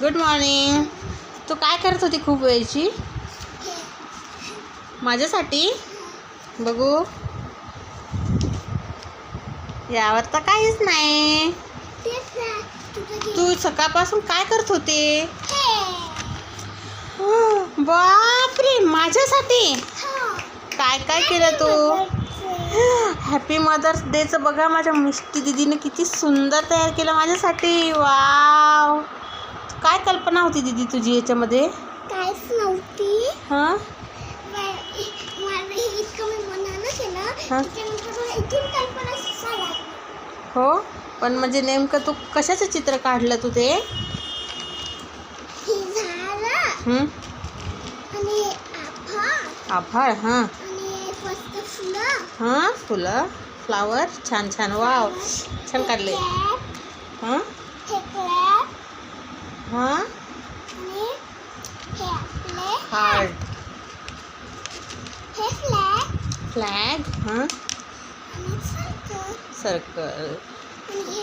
Good morning तू काय करत होती खूप वेळची? माझ्यासाठी? बघू. यावर तर काहीच नाही. तू सकाळपासून काय करत होते? बापरे माझ्यासाठी? काय काय केलं तू? हॅपी मदर्स डेचं बघा माझ्या मिष्टी दिदीने किती सुंदर तयार केलं माझ्यासाठी. वाव काय कल्पना होती दीदी तुझी याच्यामध्ये? काहीच नव्हती. हां? हे इतकं मी मनानं केलं हा. त्याच्यानंतर मला इथून कल्पना सुचली. हो? पण म्हणजे नेमकं तू कशाचं चित्र काढलं तू ते? हे झालं. हं? आणि आभाळ आभाळ हां. आणि फुलं. हां? फुलं? फ्लावर? छान छान. वाव. छान काढले. हां हे? हां हे हे? फ्लॅग फ्लॅग हां? सर्कल. हे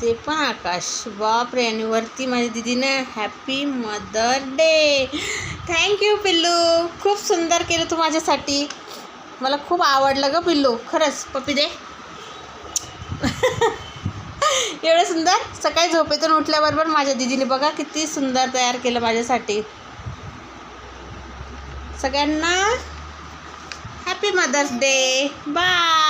ते पण आकाश. बापरे आणि वरती माझ्या दीदीनं happy mother day thank you पिल्लू. खूप सुंदर केलं तू माझ्यासाठी. मला खूप आवडलं ग पिल्लू. खरंच पप्पी दे. एवढं सुंदर. सकाळी झोपेतून उठल्याबरोबर माझ्या दिदीने बघा किती सुंदर तयार केलं माझ्यासाठी. सगळ्यांना हॅपी मदर्स डे बाय